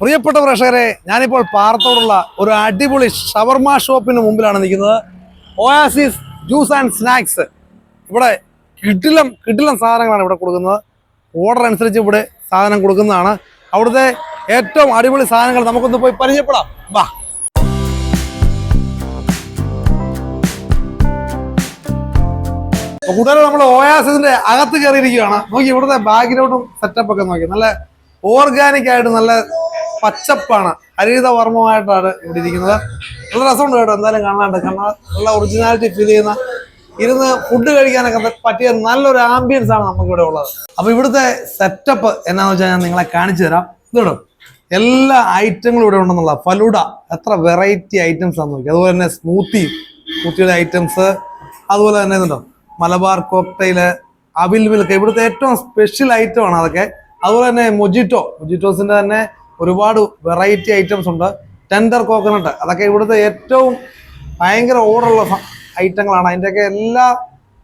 പ്രിയപ്പെട്ട പ്രേക്ഷകരെ ഞാനിപ്പോൾ പാറത്തോടുള്ള ഒരു അടിപൊളി ഷവർമ ഷോപ്പിന് മുമ്പിലാണ് നിൽക്കുന്നത്. ഓയാസിസ് ജ്യൂസ് ആൻഡ് സ്നാക്സ് ഇവിടെ കിടിലം കിടിലം സാധനങ്ങളാണ് ഇവിടെ കൊടുക്കുന്നത്. ഓർഡർ അനുസരിച്ച് ഇവിടെ സാധനം കൊടുക്കുന്നതാണ്. അവിടുത്തെ ഏറ്റവും അടിപൊളി സാധനങ്ങൾ നമുക്കൊന്ന് പോയി പരിചയപ്പെടാം. വാ. കൂടുതലും നമ്മൾ ഓയാസിന്റെ അകത്ത് കയറിയിരിക്കുകയാണ്. നോക്കി ഇവിടുത്തെ ബാക്ക്ഗ്രൗണ്ടും സെറ്റപ്പ് ഒക്കെ നോക്കി. നല്ല ഓർഗാനിക് ആയിട്ട് നല്ല പച്ചപ്പാണ്. ഹരിതവർമ്മമായിട്ടാണ് ഇവിടെ ഇരിക്കുന്നത് നല്ല രസമുണ്ട് കേട്ടോ എന്തായാലും കാണാണ്ട്. കാരണം നല്ല ഒറിജിനാലിറ്റി ഫീൽ ചെയ്യുന്ന ഇരുന്ന് ഫുഡ് കഴിക്കാനൊക്കെ പറ്റിയ നല്ലൊരു ആംബിയൻസ് ആണ് നമുക്ക് ഇവിടെ ഉള്ളത്. അപ്പൊ ഇവിടുത്തെ സെറ്റപ്പ് എന്നാന്ന് വെച്ചാൽ ഞാൻ നിങ്ങളെ കാണിച്ചു തരാം. ഇതുണ്ടോ എല്ലാ ഐറ്റങ്ങളും ഇവിടെ ഉണ്ടെന്നുള്ള ഫലൂഡ. എത്ര വെറൈറ്റി ഐറ്റംസ് ആണെന്ന് നോക്കി അതുപോലെ തന്നെ സ്മൂത്തി സ്മൂത്തിയുടെ ഐറ്റംസ് അതുപോലെ തന്നെ ഇതുണ്ടോ? മലബാർ കോക്ടൈൽ അവിൽ മിൽക്ക് ഇവിടുത്തെ ഏറ്റവും സ്പെഷ്യൽ ഐറ്റം ആണ് അതൊക്കെ. അതുപോലെ തന്നെ മൊജിറ്റോ മൊജിറ്റോസിന്റെ തന്നെ ഒരുപാട് വെറൈറ്റി ഐറ്റംസ് ഉണ്ട്. ടെൻഡർ കോക്കനട്ട് അതൊക്കെ ഇവിടുത്തെ ഏറ്റവും ഭയങ്കര ഓർഡറുള്ള ഐറ്റങ്ങളാണ് അതിന്റെയൊക്കെ എല്ലാ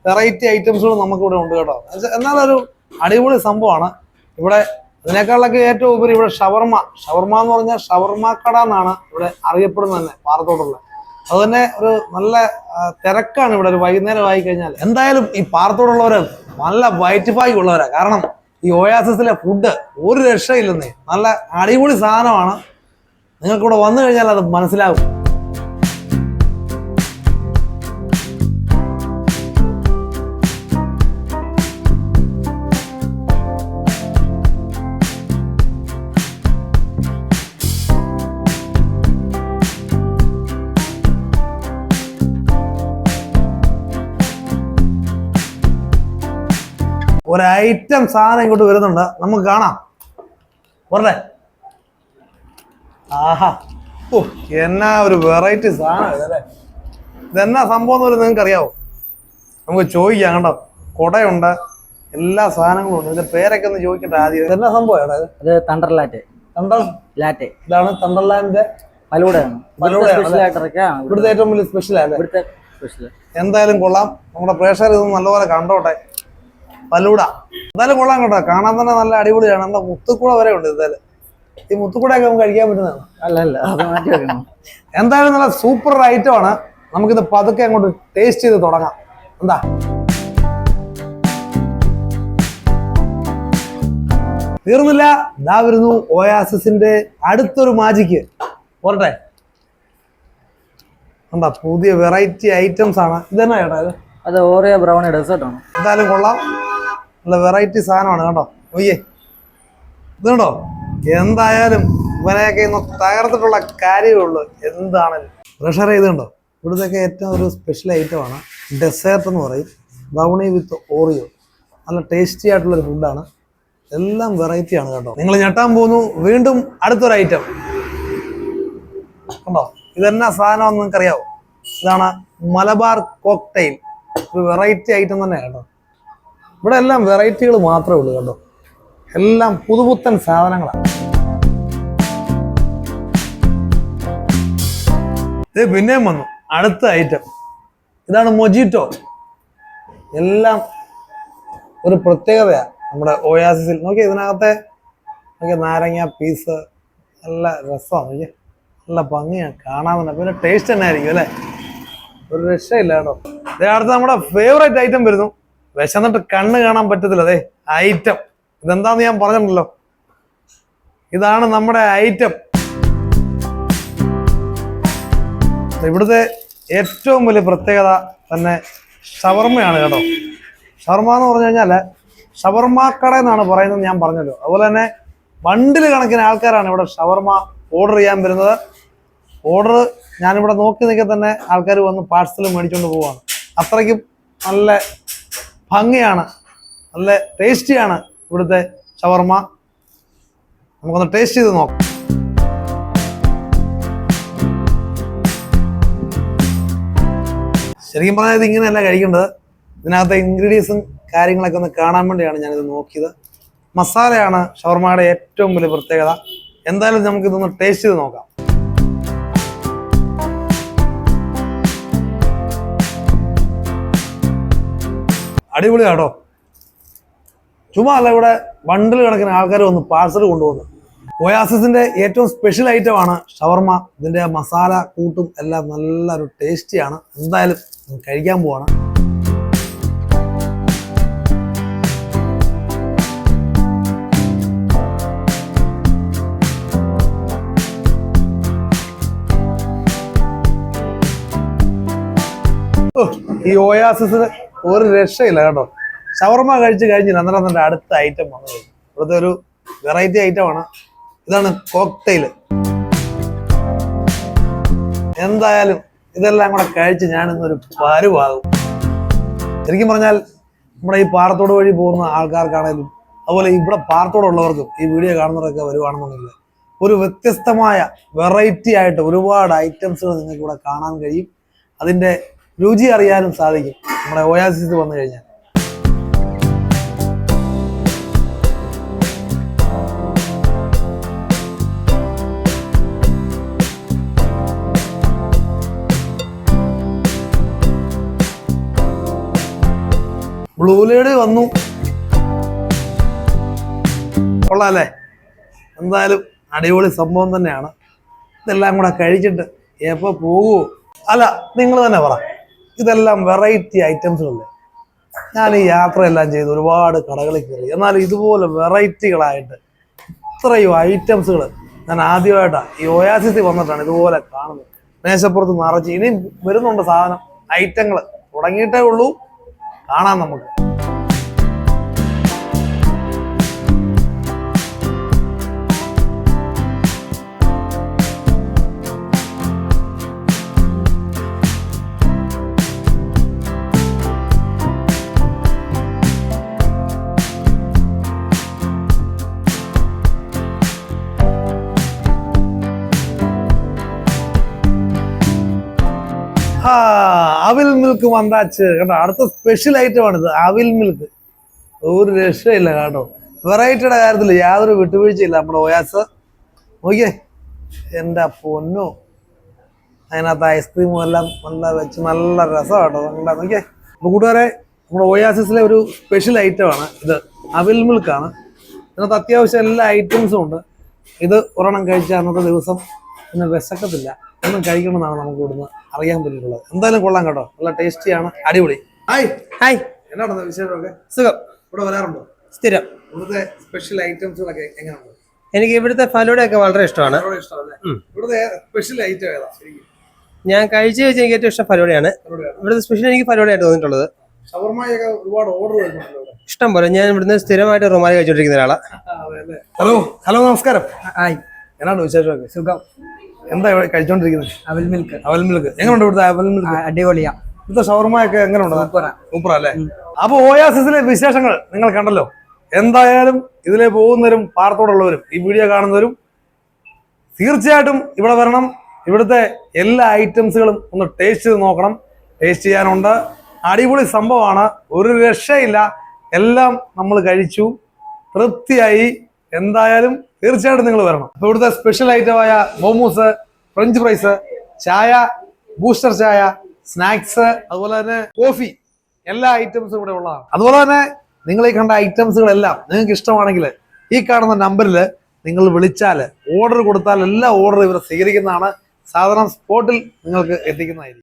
വെറൈറ്റി ഐറ്റംസുകളും നമുക്കിവിടെ ഉണ്ട് കേട്ടോ. എന്നാലൊരു അടിപൊളി സംഭവമാണ്. ഇവിടെ അതിനേക്കാളൊക്കെ ഏറ്റവും ഉപരി ഇവിടെ ഷവർമ. ഷവർമ എന്ന് പറഞ്ഞാൽ ഷവർമ കട എന്നാണ് ഇവിടെ അറിയപ്പെടുന്നത് തന്നെ പാറത്തോടുള്ള അത് തന്നെ ഒരു നല്ല തിരക്കാണ് ഇവിടെ. ഒരു വൈകുന്നേരം ആയി കഴിഞ്ഞാൽ എന്തായാലും ഈ പാറത്തോടുള്ളവർ നല്ല വൈറ്റിഫായി ഉള്ളവരാണ് കാരണം ഈ ഓയാസിസിലെ ഫുഡ് ഒരു രക്ഷയില്ലെന്നേ. നല്ല അടിപൊളി സാധനമാണ്. നിങ്ങൾക്കിവിടെ വന്നു കഴിഞ്ഞാൽ അത് മനസ്സിലാകും ഒരു ഐറ്റം സാധനം ഇങ്ങോട്ട് വരുന്നുണ്ട്. നമുക്ക് കാണാം. പറഞ്ഞേ. ആഹാ. ഓ എന്നാ ഒരു വെറൈറ്റി സാധനം ഇതല്ലേ? ഇതെന്നാ സംഭവം എന്ന് നിങ്ങൾക്ക് അറിയാവോ നമുക്ക് ചോദിക്കാം കണ്ടോ. കുടയുണ്ട്. എല്ലാ സാധനങ്ങളും ഉണ്ട്. ഇതിന്റെ പേരൊക്കെ ഒന്ന് ചോദിക്കട്ടെ ആദ്യം. ഇതെന്നാ സംഭവം അത് തണ്ടർ ലാറ്റ് തണ്ടർ ലാറ്റ് ഇതാണ് തണ്ടർലാൻഡിന്റെ ഫലൂടയാണ് ഇവിടുത്തെ ഏറ്റവും വലിയ സ്പെഷ്യൽ അല്ലേ? സ്പെഷ്യൽ എന്തായാലും കൊള്ളാം. നമ്മുടെ പ്രേക്ഷകർ ഇത് നല്ലപോലെ കണ്ടോട്ടെ. പലൂട. എന്തായാലും കൊള്ളാം കേട്ടോ. കാണാൻ തന്നെ നല്ല അടിപൊളിയാണ്. നമ്മുടെ മുത്തുക്കുട വരെ ഉണ്ട് എന്തായാലും ഈ മുത്തുക്കുടയൊക്കെ നമുക്ക് കഴിക്കാൻ പറ്റുന്നതാണ്. അല്ല അല്ല. അത് മാറ്റി വെക്കണം. എന്തായാലും നല്ല സൂപ്പർ ഐറ്റം ആണ്. നമുക്കിത് പതുക്കെ അങ്ങോട്ട് ടേസ്റ്റ് ചെയ്ത് തുടങ്ങാം. എന്താ? തീർന്നില്ല. ഇതാ വരുന്നു ഓയാസിന്റെ അടുത്തൊരു മാജിക്ക് പോരട്ടെ. എന്താ പുതിയ വെറൈറ്റി ഐറ്റംസ് ആണ്. ഇതെന്നാ ചേട്ടാ അത് ഓറിയ ബ്രൗണി ഡെസേർട്ട് ആണ് എന്തായാലും കൊള്ളാം. നല്ല വെറൈറ്റി സാധനമാണ് കേട്ടോ. ഒയ്യേ ഇത് കണ്ടോ? എന്തായാലും ഇവനെയൊക്കെ ഇന്ന് തകർത്തിട്ടുള്ള കാര്യമേ ഉള്ളൂ എന്താണെങ്കിലും പ്രഷർ ചെയ്തുണ്ടോ ഇവിടുത്തെയൊക്കെ ഏറ്റവും ഒരു സ്പെഷ്യൽ ഐറ്റമാണ് ഡെസേർട്ട് എന്ന് പറയും. ബ്രൗണി വിത്ത് ഓറിയോ നല്ല ടേസ്റ്റി ആയിട്ടുള്ളൊരു ഫുഡാണ് എല്ലാം വെറൈറ്റിയാണ് കേട്ടോ. നിങ്ങൾ ഞെട്ടാൻ പോകുന്നു. വീണ്ടും അടുത്തൊരു ഐറ്റം ഉണ്ടോ ഇതെന്നാ സാധനമാണെന്ന് നിങ്ങൾക്കറിയാവോ? ഇതാണ് മലബാർ കോക്ടെയിൽ. ഒരു വെറൈറ്റി ഐറ്റം തന്നെ കേട്ടോ. ഇവിടെ എല്ലാം വെറൈറ്റികൾ മാത്രമേ ഉള്ളൂ കേട്ടോ എല്ലാം പുതുപുത്തൻ സാധനങ്ങളാണ് ഇത് പിന്നെയും വന്നു. അടുത്ത ഐറ്റം ഇതാണ് മൊജിറ്റോ. എല്ലാം ഒരു പ്രത്യേകതയാണ് നമ്മുടെ ഓയാസിസിൽ. നോക്കി ഇതിനകത്തെ നോക്കി നാരങ്ങ പീസ് നല്ല രസമാണ് നോക്കി നല്ല ഭംഗിയാണ് കാണാൻ പിന്നെ ടേസ്റ്റ് തന്നെ ആയിരിക്കും അല്ലേ? ഒരു രക്ഷയില്ല കേട്ടോ. അടുത്ത് നമ്മുടെ ഫേവറേറ്റ് ഐറ്റം വരുന്നു. വിശന്നിട്ട് കണ്ണ് കാണാൻ പറ്റത്തില്ല. അതെ ഐറ്റം ഇതെന്താന്ന് ഞാൻ പറഞ്ഞിട്ടുണ്ടല്ലോ? ഇതാണ് നമ്മുടെ ഐറ്റം ഇവിടുത്തെ ഏറ്റവും വലിയ പ്രത്യേകത തന്നെ ഷവർമ്മയാണ് കേട്ടോ. ഷവർമ്മ എന്ന് പറഞ്ഞു കഴിഞ്ഞാൽ കട എന്നാണ് പറയുന്നത് ഞാൻ പറഞ്ഞല്ലോ. അതുപോലെ തന്നെ ബണ്ടിൽ കണക്കിന് ആൾക്കാരാണ് ഇവിടെ ഷവർമ്മ ഓർഡർ ചെയ്യാൻ വരുന്നത്. ഓർഡർ ഞാനിവിടെ നോക്കി നിൽക്കെ തന്നെ ആൾക്കാർ വന്ന് പാഴ്സൽ മേടിച്ചുകൊണ്ട് പോവാണ്. അത്രയ്ക്കും നല്ല ഭംഗിയാണ്. നല്ല ടേസ്റ്റിയാണ് ഇവിടുത്തെ ഷവർമ. നമുക്കൊന്ന് ടേസ്റ്റ് ചെയ്ത് നോക്കാം. ശരിക്കും പറഞ്ഞാൽ ഇത് ഇങ്ങനെയല്ല കഴിക്കേണ്ടത്. ഇതിനകത്തെ ഇൻഗ്രീഡിയൻസും കാര്യങ്ങളൊക്കെ ഒന്ന് കാണാൻ വേണ്ടിയാണ് ഞാനിത് നോക്കിയത്. മസാലയാണ് ഷവർമയുടെ ഏറ്റവും വലിയ പ്രത്യേകത. എന്തായാലും നമുക്കിതൊന്ന് ടേസ്റ്റ് ചെയ്ത് നോക്കാം. അടിപൊളിയാട്ടോ ചുമ്മാ അല്ല ഇവിടെ ബണ്ടിൽ കണക്കിന് ആൾക്കാർ വന്ന് പാർസൽ കൊണ്ടുവന്നു ഒയാസിന്റെ ഏറ്റവും സ്പെഷ്യൽ ഐറ്റം ആണ് ഷവർമ. ഇതിന്റെ മസാല കൂട്ടും എല്ലാം നല്ലൊരു ടേസ്റ്റിയാണ് എന്തായാലും കഴിക്കാൻ പോവാണ്. ഈ ഓയാസിന് ഒരു രക്ഷയില്ല കേട്ടോ. ഷവർമ കഴിച്ച് കഴിഞ്ഞ് അന്നേരം എന്റെ അടുത്ത ഐറ്റം വന്നു ഇവിടുത്തെ ഒരു വെറൈറ്റി ഐറ്റം ആണ്. ഇതാണ് കോക്ടെയിൽ എന്തായാലും ഇതെല്ലാം കൂടെ കഴിച്ച് ഞാൻ ഇന്നൊരു പരുവാകും. ശരിക്കും പറഞ്ഞാൽ നമ്മുടെ ഈ പാറത്തോട് വഴി പോകുന്ന ആൾക്കാർക്കാണെങ്കിലും അതുപോലെ ഇവിടെ പാറത്തോടുള്ളവർക്കും ഈ വീഡിയോ കാണുന്നവരൊക്കെ വരുവാണെന്നുണ്ടെങ്കിൽ ഒരു വ്യത്യസ്തമായ വെറൈറ്റി ആയിട്ട് ഒരുപാട് ഐറ്റംസുകൾ നിങ്ങൾക്ക് ഇവിടെ കാണാൻ കഴിയും. അതിന്റെ രുചി അറിയാനും സാധിക്കും. നമ്മുടെ ഒയാസിസ് വന്നു കഴിഞ്ഞാൽ. ബ്ലൂലേഡ് വന്നു. കൊള്ളാല്ലേ? എന്തായാലും അടിപൊളി സംഭവം തന്നെയാണ്. ഇതെല്ലാം കൂടെ കഴിച്ചിട്ട് എപ്പോ പോകുമോ അല്ല നിങ്ങൾ തന്നെ പറ. ഇതെല്ലാം വെറൈറ്റി ഐറ്റംസുകളല്ലേ ഞാൻ ഈ യാത്രയെല്ലാം ചെയ്ത് ഒരുപാട് കടകളിൽ കയറി. എന്നാൽ ഇതുപോലെ വെറൈറ്റികളായിട്ട് ഇത്രയും ഐറ്റംസുകൾ ഞാൻ ആദ്യമായിട്ടാണ് ഈ ഒയാസിസിൽ വന്നിട്ടാണ് ഇതുപോലെ കാണുന്നത്. മേശപ്പുറത്ത് നിറച്ച് ഇനിയും വരുന്നുണ്ട് സാധനം ഐറ്റങ്ങൾ തുടങ്ങിയിട്ടേ ഉള്ളൂ. കാണാം നമുക്ക്. മിൽക്ക് വന്നാച്ച് കേട്ടോ അടുത്ത സ്പെഷ്യൽ ഐറ്റം ആണിത് അവിൽ മിൽക്ക് ഒരു രക്ഷയില്ല കേട്ടോ. വെറൈറ്റിയുടെ കാര്യത്തിൽ യാതൊരു വിട്ടുവീഴ്ചയില്ല നമ്മുടെ ഒയാസ് നോക്കിയേ എന്റെ പൊന്നോ. അതിനകത്ത് ഐസ്ക്രീമും എല്ലാം നല്ല വെച്ച് നല്ല രസം കേട്ടോ. നല്ല നോക്കിയേ. അപ്പോൾ കൂട്ടുകാരെ നമ്മുടെ ഒയാസിസിലെ ഒരു സ്പെഷ്യൽ ഐറ്റമാണ് ഇത്. അവിൽ മിൽക്കാണ് ഇതിനകത്ത് അത്യാവശ്യം എല്ലാ ഐറ്റംസും ഉണ്ട്. ഇത് ഒരെണ്ണം കഴിച്ചാൽ അന്നത്തെ ദിവസം പിന്നെ വിശക്കത്തില്ല. ഒന്നും കഴിക്കണമെന്നാണ് നമുക്ക് ഇവിടുന്ന് അറിയാൻ പറ്റിയിട്ടുള്ളത്. എന്തായാലും കൊള്ളാം കേട്ടോ. നല്ല ടേസ്റ്റിയാണ് അടിപൊളി. ഹായ്. ഹായ് എന്നാണ് വിശേഷമൊക്കെ സുഖം. ഇവിടെ വരാറുണ്ടോ? സ്ഥിരം. ഇവിടുത്തെ സ്പെഷ്യൽ ഐറ്റംസുകളൊക്കെ എങ്ങനെയാണ് എനിക്ക് ഇവിടുത്തെ ഫലൂടയൊക്കെ വളരെ ഇഷ്ടമാണ്. ഇവിടുത്തെ സ്പെഷ്യൽ ഐറ്റം ഏതാ? ഞാൻ കഴിച്ചു വെച്ച എനിക്ക് ഏറ്റവും ഇഷ്ടം ഫലോഡയാണ് ഇവിടുത്തെ സ്പെഷ്യൽ എനിക്ക് ഫലോഡയായിട്ട് തോന്നിയിട്ടുള്ളത്. ഒരുപാട് ഓർഡർ ഇഷ്ടം പോലെ. ഞാൻ ഇവിടുന്ന് സ്ഥിരമായിട്ട് റുമാലി കഴിച്ചോണ്ടിരിക്കുന്ന ഒരാളാണ് ഹലോ ഹലോ നമസ്കാരം. ഹായ്. എന്നാണ് വിശേഷമൊക്കെ സുഖം. എന്താ ഇവിടെ കഴിച്ചോണ്ടിരിക്കുന്നത്? അവൽ മിൽക്ക്. അവൽ മിൽക്ക്. എങ്ങനെയുണ്ട് ഇവിടുത്തെ അവൽ മിൽക്ക്? അടിപൊളിയാ. ഇവിടുത്തെ ഷവർമ്മയൊക്കെ എങ്ങനെയുണ്ട് സൂപ്പറാ. സൂപ്പർ അല്ലേ അപ്പൊ ഓയാസിസിലെ വിശേഷങ്ങൾ നിങ്ങൾ കണ്ടല്ലോ. എന്തായാലും ഇതിലെ പോകുന്നവരും പാർത്തോടുള്ളവരും ഈ വീഡിയോ കാണുന്നവരും തീർച്ചയായിട്ടും ഇവിടെ വരണം. ഇവിടുത്തെ എല്ലാ ഐറ്റംസുകളും ഒന്ന് ടേസ്റ്റ് ചെയ്ത് നോക്കണം. ടേസ്റ്റ് ചെയ്യാനുണ്ട്. അടിപൊളി സംഭവമാണ്. ഒരു രക്ഷയില്ല. എല്ലാം നമ്മൾ കഴിച്ചു. തൃപ്തിയായി. എന്തായാലും തീർച്ചയായിട്ടും നിങ്ങൾ വരണം. അപ്പൊ ഇവിടുത്തെ സ്പെഷ്യൽ ഐറ്റമായ മോമോസ് ഫ്രഞ്ച് ഫ്രൈസ് ചായ ബൂസ്റ്റർ ചായ സ്നാക്സ് അതുപോലെ തന്നെ കോഫി എല്ലാ ഐറ്റംസും ഇവിടെ ഉള്ളതാണ്. അതുപോലെ തന്നെ നിങ്ങൾ ഈ കണ്ട ഐറ്റംസുകളെല്ലാം നിങ്ങൾക്ക് ഇഷ്ടമാണെങ്കിൽ ഈ കാണുന്ന നമ്പറിൽ നിങ്ങൾ വിളിച്ചാൽ ഓർഡർ കൊടുത്താൽ എല്ലാ ഓർഡർ ഇവർ സ്വീകരിക്കുന്നതാണ്. സാധനം സ്പോട്ടിൽ നിങ്ങൾക്ക് എത്തിക്കുന്നതായിരിക്കും.